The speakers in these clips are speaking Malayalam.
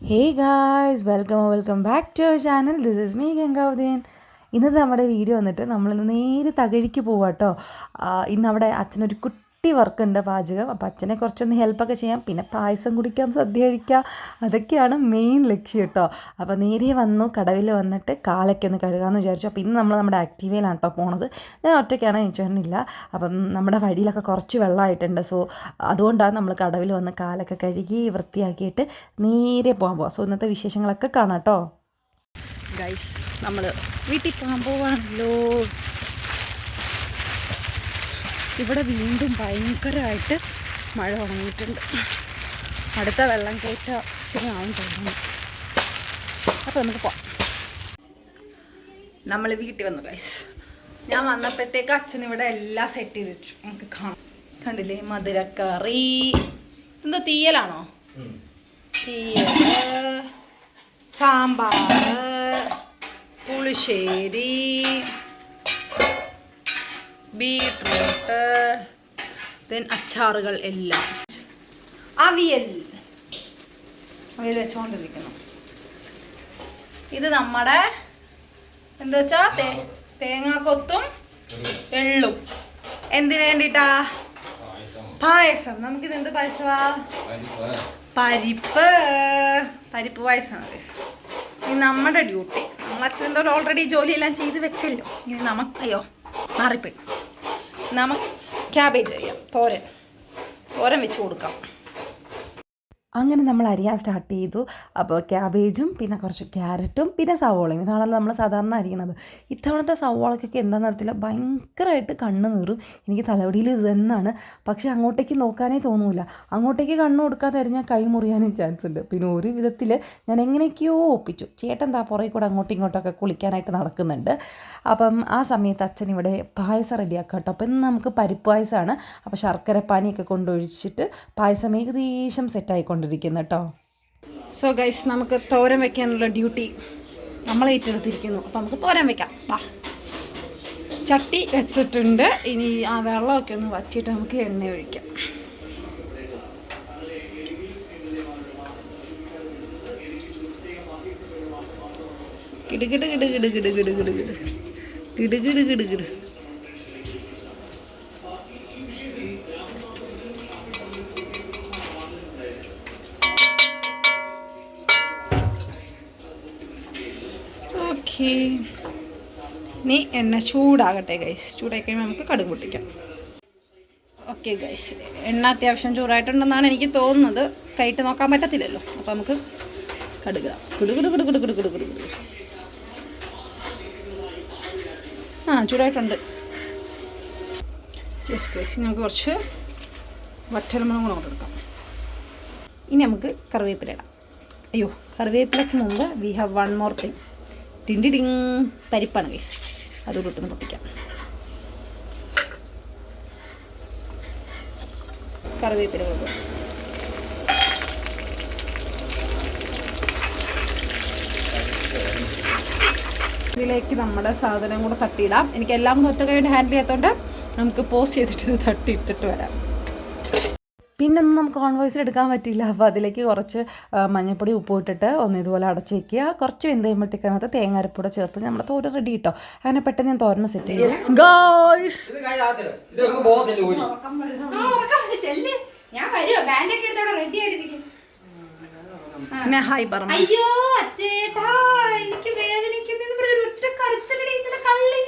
Hey guys welcome welcome back to our channel this is me ഗംഗാവതീൻ ഇന്നത്തെ നമ്മുടെ വീഡിയോ വന്നിട്ട് നമ്മളിന്ന് നേരെ തകഴിക്ക് പോവാം കേട്ടോ ഇന്ന് അവിടെ അച്ഛനൊരു കുട്ടി വർക്ക് ഉണ്ട് പാചകം അപ്പോൾ അച്ഛനെ കുറച്ചൊന്ന് ഹെൽപ്പൊക്കെ ചെയ്യാം. പിന്നെ പായസം കുടിക്കാം സദ്യ കഴിക്കാം. അതൊക്കെയാണ് മെയിൻ ലക്ഷ്യം കേട്ടോ അപ്പോൾ നേരെ വന്നു കടവിൽ വന്നിട്ട് കാലൊക്കെ ഒന്ന് കഴുകാമെന്ന് വിചാരിച്ചു. അപ്പോൾ ഇന്ന് നമ്മൾ നമ്മുടെ ആക്റ്റീവയിലാണ് കേട്ടോ പോണത്. ഞാൻ ഒറ്റയ്ക്കാണ് ചേട്ടനില്ല. അപ്പം നമ്മുടെ വഴിയിലൊക്കെ കുറച്ച് വെള്ളമായിട്ടുണ്ട്. സോ അതുകൊണ്ടാണ് നമ്മൾ കടവിൽ വന്ന് കാലൊക്കെ കഴുകി വൃത്തിയാക്കിയിട്ട് നേരെ പോകാൻ പോകാം സോ ഇന്നത്തെ വിശേഷങ്ങളൊക്കെ കാണാം കേട്ടോ ഗൈസ് നമ്മൾ വീട്ടിൽ പോകാൻ പോവാണല്ലോ. ഇവിടെ വീണ്ടും ഭയങ്കരമായിട്ട് മഴ തുടങ്ങിയിട്ടുണ്ട്. അടുത്ത വെള്ളം കയറ്റാവും തോന്നുന്നു. അപ്പോൾ നമുക്ക് പോവാം. നമ്മൾ വീട്ടിൽ വന്നു ഗൈസ് ഞാൻ വന്നപ്പോഴത്തേക്ക് അച്ഛൻ ഇവിടെ എല്ലാം സെറ്റ് ചെയ്ത് വെച്ചു. നമുക്ക് കാണാം. കണ്ടില്ലേ? മധുരക്കറി. എന്തോ തീയലാണോ? തീയൽ സാമ്പാർ പുളിശ്ശേരി ബീട്രൂട്ട് ദെൻ അച്ചാറുകൾ എല്ലാം. അവിയൽ അവിയൽ വെച്ചുകൊണ്ടിരിക്കുന്നു ഇത് നമ്മുടെ എന്താ വെച്ചാ തേ തേങ്ങാക്കൊത്തും എള്ളും. എന്തിനു വേണ്ടിട്ടാ? പായസം. നമുക്കിത് എന്ത് പായസമാ? പരിപ്പ്. പരിപ്പ് പായസമാണ്. ഇനി നമ്മുടെ ഡ്യൂട്ടി നമ്മൾ അച്ഛൻ എന്തോ ഓൾറെഡി ജോലിയെല്ലാം ചെയ്ത് വെച്ചല്ലോ. ഇനി നമുക്കയോ മാറിപ്പോയി. നമുക്ക് ക്യാബേജ് ചെയ്യാം. തോരൻ. തോരൻ വെച്ച് കൊടുക്കാം. അങ്ങനെ നമ്മൾ അരിയാൻ സ്റ്റാർട്ട് ചെയ്തു. അപ്പോൾ ക്യാബേജും പിന്നെ കുറച്ച് ക്യാരറ്റും പിന്നെ സവോളയും. ഇതാണല്ലോ നമ്മൾ സാധാരണ അരിയണത്. ഇത്തവണത്തെ സവോളക്കൊക്കെ എന്താണെന്ന് അറിയത്തില്ല. ഭയങ്കരമായിട്ട് കണ്ണ് നീറും. എനിക്ക് തലവടിയിൽ ഇത് തന്നെയാണ്. പക്ഷേ അങ്ങോട്ടേക്ക് നോക്കാനേ തോന്നൂല. അങ്ങോട്ടേക്ക് കണ്ണ് കൊടുക്കാതെ അരിഞ്ഞാൽ കൈ മുറിയാനും ചാൻസ് ഉണ്ട്. പിന്നെ ഒരു വിധത്തിൽ ഞാൻ എങ്ങനെയൊക്കെയോ ഒപ്പിച്ചു. ചേട്ടൻ താ പുറകെ കൂടെ അങ്ങോട്ടും ഇങ്ങോട്ടൊക്കെ കുളിക്കാനായിട്ട് നടക്കുന്നുണ്ട്. അപ്പം ആ സമയത്ത് അച്ഛൻ ഇവിടെ പായസം റെഡിയാക്കാം കേട്ടോ അപ്പം ഇന്ന് നമുക്ക് പരിപ്പ് പായസമാണ്. അപ്പോൾ ശർക്കര പാനിയൊക്കെ കൊണ്ടൊഴിച്ചിട്ട് പായസം ഏകദേശം സെറ്റായിക്കൊണ്ടിരിക്കുന്നു കേട്ടോ സോ ഗൈസ് നമുക്ക് തോരൻ വെക്കാനുള്ള ഡ്യൂട്ടി നമ്മൾ ഏറ്റെടുത്തിരിക്കുന്നു അപ്പോൾ നമുക്ക് തോരൻ വെക്കാം വാ ചട്ടി വെച്ചിട്ടുണ്ട് ഇനി ആ വെള്ളമൊക്കെ ഒന്ന് വച്ചിട്ട് നമുക്ക് എണ്ണ ഒഴിക്കാം കിടുകിട് കിടുകിട് കിടുകിട് കിടുകിട് കിടുകിട് കിട് കിട് കിടുകിട് ഓക്കെ ഇനി എണ്ണ ചൂടാകട്ടെ ഗൈസ് ചൂടായി കഴിയുമ്പോൾ നമുക്ക് കടുക് പൊട്ടിക്കാം. ഓക്കെ ഗൈസ് എണ്ണ അത്യാവശ്യം ചൂടായിട്ടുണ്ടെന്നാണ് എനിക്ക് തോന്നുന്നത്. കൈയിട്ട് നോക്കാൻ പറ്റത്തില്ലല്ലോ. അപ്പോൾ നമുക്ക് കടുക കുടുകുടു. കിടുകിട് കിടു കുടുകുടു കിടു കിടു കിടു കിടു ആ ചൂടായിട്ടുണ്ട്. യെസ് ഗൈസ് നമുക്ക് കുറച്ച് വറ്റൽമുളകും കൂടെ കൊടുക്കാം ഇനി നമുക്ക് കറിവേപ്പില ഇടാം. അയ്യോ കറിവേപ്പിലയ്ക്ക് മുമ്പ് we have one more thing ടിൻഡി പരിപ്പാണ് ഗൈസ് അതുകൂടെ പൊട്ടിക്കാം. കറിവേപ്പില ഇതിലേക്ക് നമ്മുടെ സാധനം കൂടെ തട്ടിയിടാം. എനിക്ക് എല്ലാം ഒറ്റ കൈ ഹാൻഡിൽ ചെയ്യാത്തതുകൊണ്ട് നമുക്ക് പോസ് ചെയ്തിട്ട് ഇത് തട്ടിയിട്ടിട്ട് വരാം. പിന്നെ ഒന്നും നമുക്ക് കോൺവോയ്സിൽ എടുക്കാൻ പറ്റില്ല അപ്പോൾ അതിലേക്ക് കുറച്ച് മഞ്ഞൾപ്പൊടി ഉപ്പ് ഇട്ടിട്ട് ഒന്ന് ഇതുപോലെ അടച്ച് വയ്ക്കുക കുറച്ച് വെന്ത് കഴിയുമ്പോഴത്തേക്ക് അതിനകത്ത് തേങ്ങ അരപ്പൂടെ ചേർത്ത് നമ്മൾ തോര റെഡി കിട്ടോ അങ്ങനെ പെട്ടെന്ന് ഞാൻ തോരണ സെറ്റ് ചെയ്യും. ഞാൻ ബാൻഡൊക്കെ റെഡി ആയിട്ടിരിക്കും. ഹായ് പറഞ്ഞു. അയ്യോ അച്ചേട്ടാ എനിക്ക് വേദനിക്കുന്നത് ഒറ്റ കരച്ചിലടി ഇന്നലെ കള്ളി.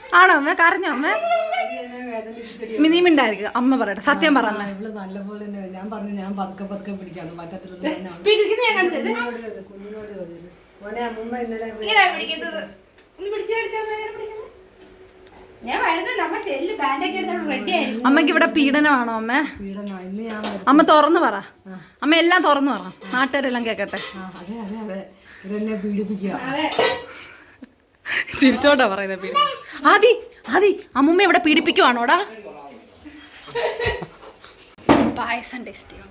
ആണോ? അമ്മ കരഞ്ഞോ അമ്മ? മിനിമിണ്ടായിരിക്കും അമ്മ പറയട്ടെ. സത്യം പറഞ്ഞ. ഇവൾ നല്ലപോലെ തന്നെ ഞാൻ പറഞ്ഞു ഞാൻ പതുക്കെ പതുക്കെ പിടിക്കാന്ന്. പറ്റത്തില്ല കുഞ്ഞിനോട് ചോദിച്ചു മോനെ അമ്മ ഇന്നലെ ഇങ്ങനെ പിടിക്കുന്നത്? ഒന്ന് പിടിച്ചു പിടിച്ചാ എങ്ങനെ പിടിക്കുന്നത്? ഞാൻ വരുന്നുണ്ട് അമ്മ ചെല്ല് ബാൻഡൊക്കെ എടുത്ത് അവിടെ അമ്മയ്ക്ക് ഇവിടെ പീഡനമാണോ അമ്മ? പീഡനം ഇന്ന് ഞാൻ അമ്മ തുറന്നു പറ. അമ്മ എല്ലാം തുറന്നു പറ. നാട്ടുകാരെല്ലാം കേക്കട്ടെ. ചിരിച്ചോട്ടാ പറയുന്നത് പീഡനം. ആദി ആദി അമ്മുമ്മ ഇവിടെ പീഡിപ്പിക്കുവാണോടാ? പായസം ടേസ്റ്റ് ചെയ്യാം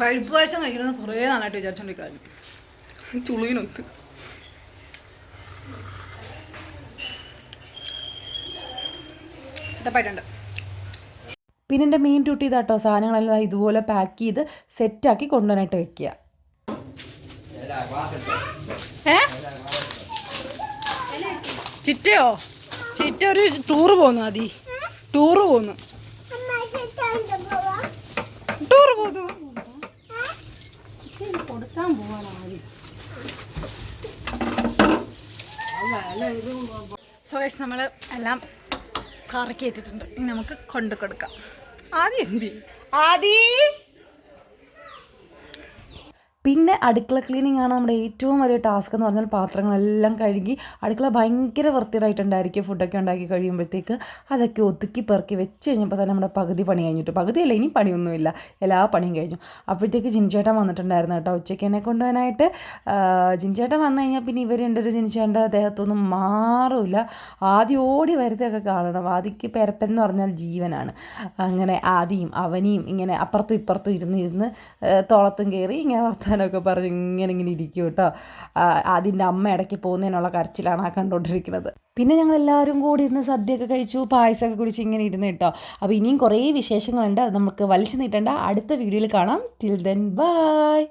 പഴുപ്പ് പായസം കഴിക്കണമെന്ന് കുറേ നാളായിട്ട് വിചാരിച്ചോണ്ടിരിക്കുന്നു ചുളുവിനൊത്ത്. ഇഷ്ടപ്പെട്ടുണ്ട് പിന്നെ എന്റെ മെയിൻ ഡ്യൂട്ടി ഇതാട്ടോ. സാധനങ്ങളെല്ലാം ഇതുപോലെ പാക്ക് ചെയ്ത് സെറ്റാക്കി കൊണ്ടുവരാനായിട്ട് വെക്കുക. ചിറ്റയോ? ചിറ്റ ഒരു ടൂറ് പോന്നു അതി ടൂറ് പോന്നു. ടൂറ് പോന്നു. കൊടുക്കാൻ പോവാണ് ആദ്യം സോ നമ്മൾ എല്ലാം കറക്കി ഏറ്റിട്ടുണ്ട്. നമുക്ക് കൊണ്ടു കൊടുക്കാം. ആദ്യം എന്ത് ചെയ്യും? ആദി പിന്നെ അടുക്കള ക്ലീനിങ് ആണ് നമ്മുടെ ഏറ്റവും വലിയ ടാസ്ക് എന്ന് പറഞ്ഞാൽ പാത്രങ്ങളെല്ലാം കഴുകി അടുക്കള ഭയങ്കര വൃത്തിയായിട്ടുണ്ടായിരിക്കും ഫുഡൊക്കെ ഉണ്ടാക്കി കഴിയുമ്പോഴത്തേക്ക് അതൊക്കെ ഒതുക്കി പെറുക്കി വെച്ച് കഴിഞ്ഞപ്പോൾ തന്നെ നമ്മുടെ പകുതി പണി കഴിഞ്ഞിട്ട് പകുതിയല്ല ഇനി പണിയൊന്നുമില്ല. എല്ലാ പണിയും കഴിഞ്ഞു. അപ്പോഴത്തേക്ക് ജിൻചേട്ടൻ വന്നിട്ടുണ്ടായിരുന്നു കേട്ടോ. ഉച്ചയ്ക്ക് എന്നെ കൊണ്ടുപോകാനായിട്ട് ജിൻചേട്ടൻ വന്നു കഴിഞ്ഞാൽ പിന്നെ ഇവർ രണ്ടൊരു ജിൻചേട്ടന്റെ ദേഹത്തൊന്നും മാറില്ല ആദ്യം ഓടി വരുത്തൊക്കെ കാണണം. ആദിക്ക് പെരപ്പൻ എന്ന് പറഞ്ഞാൽ ജീവനാണ്. അങ്ങനെ ആദിയും അവനിയും ഇങ്ങനെ അപ്പുറത്തും ഇപ്പുറത്തും ഇരുന്ന് ഇരുന്ന് തോളത്തും കയറി ഇങ്ങനെ വർത്താനമൊക്കെ പറഞ്ഞ് ഇങ്ങനെ ഇങ്ങനെ ഇരിക്കും കേട്ടോ. അതിന്റെ അമ്മ ഇടയ്ക്ക് പോകുന്നതിനുള്ള കരച്ചിലാണ് ആ കണ്ടുകൊണ്ടിരിക്കുന്നത്. പിന്നെ ഞങ്ങൾ എല്ലാവരും കൂടി ഇരുന്ന് സദ്യയൊക്കെ കഴിച്ചു പായസമൊക്കെ കുടിച്ച് ഇങ്ങനെ ഇരുന്ന് കേട്ടോ. അപ്പോൾ ഇനിയും കുറേ വിശേഷങ്ങളുണ്ട്. അത് നമുക്ക് വലിച്ചു നീട്ടേണ്ട. അടുത്ത വീഡിയോയിൽ കാണാം. Till then bye